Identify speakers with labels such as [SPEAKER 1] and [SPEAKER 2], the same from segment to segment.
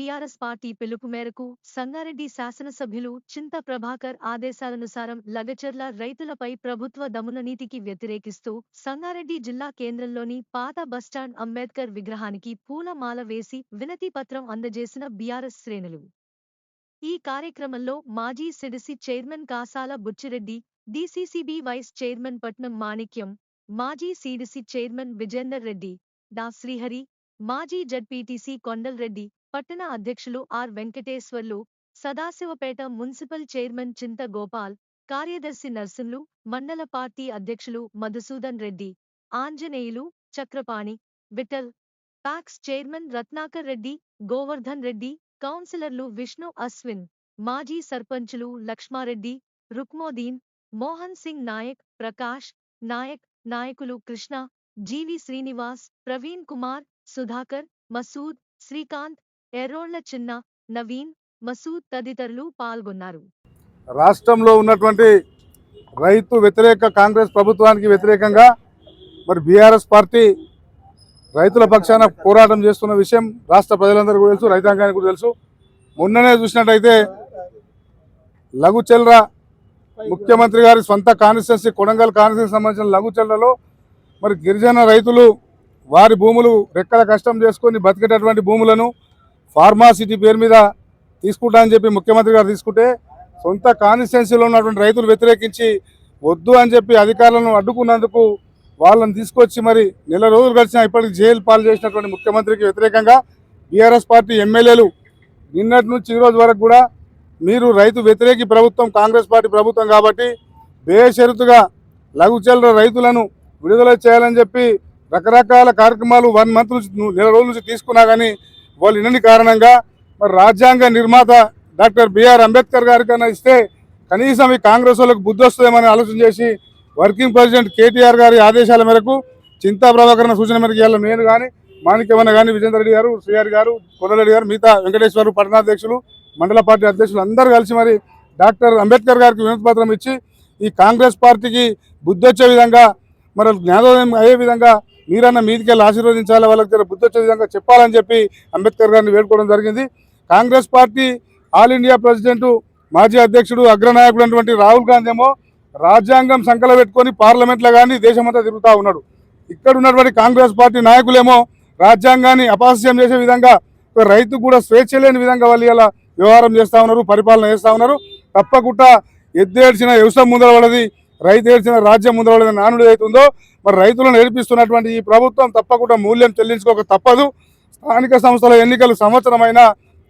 [SPEAKER 1] BRS party పిలుపు మేరకు సంగారెడ్డి శాసనసభ్యులు చింత ప్రభాకర్ ఆదేశాలనుసారం లగచర్ల రైతులపై ప్రభుత్వ దమననీతికి వ్యతిరేకిస్తూ సంగారెడ్డి జిల్లా కేంద్రంలోని పాత బస్టాండ్ అంబేద్కర్ విగ్రహానికి పూలమాల వేసి వినతి పత్రం అందజేసిన బీఆర్ఎస్ శ్రేణులు. ఈ కార్యక్రమంలో మాజీ CDC chairman Kasala Buchireddy DCCB vice chairman Patnam Manikyam మాజీ సిడిసి చైర్మన్ విజేందర్ రెడ్డి డా శ్రీహరి మాజీ జడ్పీటీసీ కొండల్ రెడ్డి పట్టణ అధ్యక్షులు R. Venkateswarlu Sadasivpet municipal chairman Chinta Gopal కార్యదర్శి నర్సింలు మండల పార్టీ అధ్యక్షులు మధుసూదన్ రెడ్డి ఆంజనేయులు చక్రపాణి విఠల్ పాక్స్ చైర్మన్ రత్నాకర్ రెడ్డి గోవర్ధన్ రెడ్డి కౌన్సిలర్లు విష్ణు అశ్విన్ మాజీ సర్పంచులు లక్ష్మారెడ్డి రుక్మోదీన్ మోహన్ సింగ్ నాయక్ ప్రకాష్ నాయక్ నాయకులు కృష్ణ జీవి శ్రీనివాస్ ప్రవీణ్ కుమార్ సుధాకర్ మసూద్ శ్రీకాంత్ ఎర్రోళ్ళ చిన్న నవీన్ మసూద్ తదితరులు పాల్గొన్నారు.
[SPEAKER 2] రాష్ట్రంలో ఉన్నటువంటి రైతు వ్యతిరేక కాంగ్రెస్ ప్రభుత్వానికి వ్యతిరేకంగా మరి బీఆర్ఎస్ పార్టీ రైతుల పక్షాన పోరాటం చేస్తున్న విషయం రాష్ట్ర ప్రజలందరికీ కూడా తెలుసు రైతాంగానికి కూడా తెలుసు. మొన్ననే చూసినట్టయితే లఘుచెల్ర ముఖ్యమంత్రి గారి సొంత కాన్స్టిట్యున్సీ కొడంగల్ కాన్స్టిట్యున్సీ సంబంధించిన లఘుచెల్లలో మరి గిరిజన రైతులు వారి భూములు రెక్కల కష్టం చేసుకొని బతికేటటువంటి భూములను ఫార్మాసిటీ పేరు మీద తీసుకుంటా అని చెప్పి ముఖ్యమంత్రి గారు తీసుకుంటే సొంత కాన్స్టిట్యున్సీలో ఉన్నటువంటి రైతులు వ్యతిరేకించి వద్దు అని చెప్పి అధికారులను అడ్డుకున్నందుకు వాళ్ళని తీసుకొచ్చి మరి నెల రోజులు గడిచినా ఇప్పటికి జైలు పాలు చేసినటువంటి ముఖ్యమంత్రికి వ్యతిరేకంగా బీఆర్ఎస్ పార్టీ ఎమ్మెల్యేలు నిన్నటి నుంచి ఈరోజు రోజు వరకు కూడా మీరు రైతు వ్యతిరేకి ప్రభుత్వం కాంగ్రెస్ పార్టీ ప్రభుత్వం కాబట్టి బేషరతుగా లఘుచల్ర రైతులను విడుదల చేయాలని చెప్పి రకరకాల కార్యక్రమాలు వన్ మంత్ నుంచి నెల రోజుల నుంచి తీసుకున్నా కానీ వాళ్ళు ఇన్నని కారణంగా మరి రాజ్యాంగ నిర్మాత డాక్టర్ బిఆర్ అంబేద్కర్ గారికైనా ఇస్తే కనీసం ఈ కాంగ్రెస్ వాళ్ళకి బుద్ధి వస్తుందేమని ఆలోచన చేసి వర్కింగ్ ప్రెసిడెంట్ కేటీఆర్ గారి ఆదేశాల మేరకు చింతా ప్రభాకరణ సూచన మేరకు ఇవాళ నేను కానీ మాణిక్యమన్న కానీ విజేందర్ రెడ్డి గారు శ్రీహరి గారు కొండరెడ్డి గారు మిగతా వెంకటేశ్వరు పట్టణాధ్యక్షులు మండల పార్టీ అధ్యక్షులు అందరూ కలిసి మరి డాక్టర్ అంబేద్కర్ గారికి వినతి పత్రం ఇచ్చి ఈ కాంగ్రెస్ పార్టీకి బుద్ధి వచ్చే విధంగా మరి జ్ఞానోదయం అయ్యే విధంగా మీరన్న మీదికెళ్ళి ఆశీర్వదించాలి వాళ్ళకి బుద్ధి వచ్చే విధంగా చెప్పాలని చెప్పి అంబేద్కర్ గారిని వేడుకోవడం జరిగింది. Congress party all India president మాజీ అధ్యక్షుడు అగ్రనాయకుడు అటువంటి రాహుల్ గాంధీ ఏమో రాజ్యాంగం సంకల పెట్టుకొని పార్లమెంట్లో కానీ దేశమంతా తిరుగుతూ ఉన్నాడు. ఇక్కడ ఉన్నటువంటి కాంగ్రెస్ పార్టీ నాయకులేమో రాజ్యాంగాన్ని అపహాస్యం చేసే విధంగా రైతు కూడా స్వేచ్ఛ లేని విధంగా వాళ్ళు ఇలా వ్యవహారం చేస్తూ ఉన్నారు పరిపాలన చేస్తూ ఉన్నారు. తప్పకుండా ఎద్దేడ్చిన వ్యవసాయం ముందరవలది రైతు ఏడ్చిన రాజ్యం ముందరవలది నానుడు అవుతుందో మరి రైతులను ఏడిపిస్తున్నటువంటి ఈ ప్రభుత్వం తప్పకుండా మూల్యం చెల్లించుకోక తప్పదు. స్థానిక సంస్థల ఎన్నికలు సంవత్సరమైన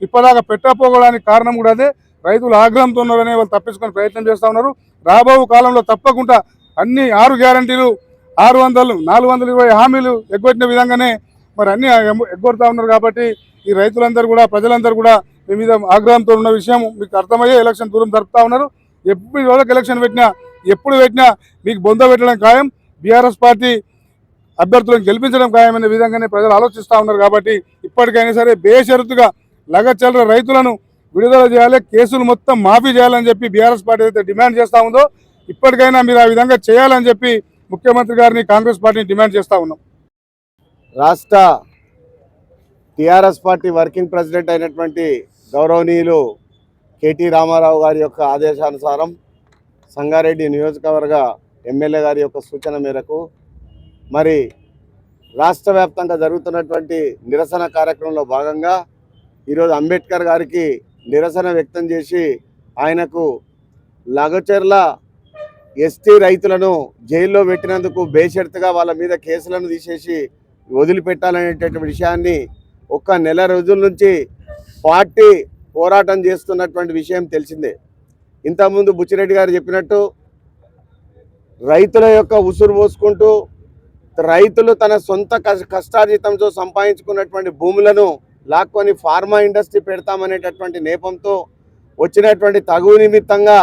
[SPEAKER 2] ఇప్పటిదాకా పెట్టకపోవడానికి కారణం కూడా అదే. రైతులు ఆగ్రహంతో ఉన్నారని వాళ్ళు తప్పించుకొని ప్రయత్నం చేస్తూ ఉన్నారు. రాబో కాలంలో తప్పకుండా అన్ని ఆరు గ్యారంటీలు ఆరు వందలు నాలుగు వందల ఇరవై హామీలు ఎగ్గొట్టిన విధంగానే మరి అన్ని ఎగ్గొడతా ఉన్నారు కాబట్టి ఈ రైతులందరూ కూడా ప్రజలందరూ కూడా మీ మీద ఆగ్రహంతో ఉన్న విషయం మీకు అర్థమయ్యే ఎలక్షన్ దూరం జరుపుతా ఉన్నారు. ఎప్పుడు రోజులకు ఎలక్షన్ పెట్టినా ఎప్పుడు పెట్టినా మీకు బొంద పెట్టడం ఖాయం బీఆర్ఎస్ పార్టీ అభ్యర్థులను గెలిపించడం ఖాయమనే విధంగానే ప్రజలు ఆలోచిస్తూ ఉన్నారు కాబట్టి ఇప్పటికైనా సరే బేషరతుగా లగచల్ర రైతులను విడుదల చేయాలి కేసులు మొత్తం మాఫీ చేయాలని చెప్పి బీఆర్ఎస్ పార్టీ అయితే డిమాండ్ చేస్తూ ఉందో ఇప్పటికైనా మీరు ఆ విధంగా చేయాలని చెప్పి ముఖ్యమంత్రి గారిని కాంగ్రెస్ పార్టీని డిమాండ్ చేస్తూ ఉన్నాం.
[SPEAKER 3] రాష్ట్ర టిఆర్ఎస్ పార్టీ వర్కింగ్ ప్రెసిడెంట్ అయినటువంటి గౌరవనీయులు కేటీ రామారావు గారి యొక్క ఆదేశానుసారం సంగారెడ్డి నియోజకవర్గ ఎమ్మెల్యే గారి యొక్క సూచన మేరకు మరి రాష్ట్ర వ్యాప్తంగా జరుగుతున్నటువంటి నిరసన కార్యక్రమంలో భాగంగా ఈరోజు అంబేద్కర్ గారికి నిరసన వ్యక్తం చేసి ఆయనకు లగచెర్ల ఎస్టీ రైతులను జైల్లో పెట్టినందుకు బేషరతుగా వాళ్ళ మీద కేసులను తీసేసి వదిలిపెట్టాలనేటటువంటి విషయాన్ని ఒక్క నెల రోజుల నుంచి పార్టీ పోరాటం చేస్తున్నటువంటి విషయం తెలిసిందే. ఇంతకుముందు బుచ్చిరెడ్డి గారు చెప్పినట్టు రైతుల యొక్క ఉసురు పోసుకుంటూ రైతులు తన సొంత కష్ట కష్టార్జితంతో సంపాదించుకున్నటువంటి భూములను లాక్కొని ఫార్మా ఇండస్ట్రీ పెడతామనేటటువంటి నేపంతో వచ్చినటువంటి తగువ నిమిత్తంగా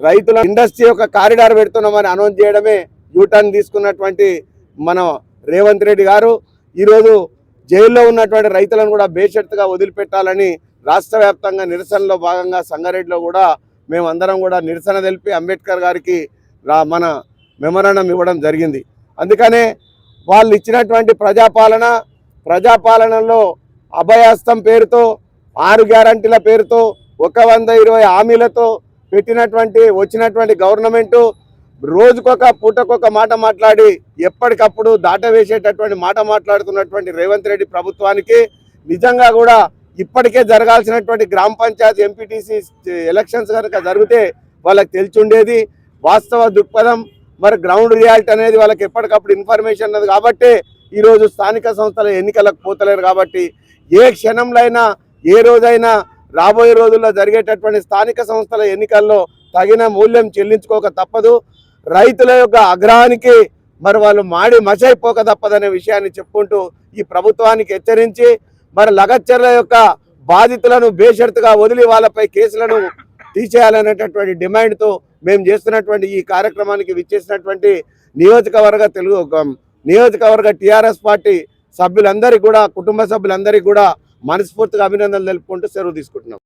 [SPEAKER 3] రైతుల ఇండస్ట్రీ యొక్క కారిడార్ పెడుతున్నామని అనౌన్స్ చేయడమే యూటర్న్ తీసుకున్నటువంటి మన రేవంత్ రెడ్డి గారు. ఈరోజు జైల్లో ఉన్నటువంటి రైతులను కూడా బేషర్త్గా వదిలిపెట్టాలని రాష్ట్ర వ్యాప్తంగా నిరసనలో భాగంగా సంగారెడ్డిలో కూడా మేమందరం కూడా నిరసన తెలిపి అంబేద్కర్ గారికి మన మెమరణం ఇవ్వడం జరిగింది. అందుకనే వాళ్ళు ఇచ్చినటువంటి ప్రజాపాలన ప్రజాపాలనలో అభయాస్తం పేరుతో ఆరు గ్యారంటీల పేరుతో ఒక వంద ఇరవై హామీలతో పెట్టినటువంటి వచ్చినటువంటి గవర్నమెంటు రోజుకొక పూటకొక మాట మాట్లాడి ఎప్పటికప్పుడు దాట వేసేటటువంటి మాట మాట్లాడుతున్నటువంటి రేవంత్ రెడ్డి ప్రభుత్వానికి నిజంగా కూడా ఇప్పటికే జరగాల్సినటువంటి గ్రామ పంచాయతీ ఎంపీటీసీ ఎలక్షన్స్ కనుక జరిగితే వాళ్ళకి తెలిసి ఉండేది వాస్తవ దృక్పథం మరి గ్రౌండ్ రియాలిటీ అనేది వాళ్ళకి ఎప్పటికప్పుడు ఇన్ఫర్మేషన్ ఉన్నది కాబట్టి ఈరోజు స్థానిక సంస్థల ఎన్నికలకు పోతలేరు కాబట్టి ఏ క్షణంలో అయినా ఏ రోజైనా రాబోయే రోజుల్లో జరిగేటటువంటి స్థానిక సంస్థల ఎన్నికల్లో తగిన మూల్యం చెల్లించుకోక తప్పదు. రైతుల యొక్క అగ్రహానికి మరి వాళ్ళు మాడి మసైపోక తప్పదనే విషయాన్ని చెప్పుకుంటూ ఈ ప్రభుత్వానికి హెచ్చరించి మరి లగచ్చర్ల యొక్క బాధితులను బేషరతుగా వదిలి వాళ్ళపై కేసులను తీసేయాలనేటటువంటి డిమాండ్తో మేము చేస్తున్నటువంటి ఈ కార్యక్రమానికి విచ్చేసినటువంటి నియోజకవర్గ తెలుగు నియోజకవర్గ టీఆర్ఎస్ పార్టీ సభ్యులందరికీ కూడా కుటుంబ సభ్యులందరికీ కూడా మనస్ఫూర్తిగా అభినందనలు తెలుపుకుంటూ సెలవు తీసుకుంటున్నాం.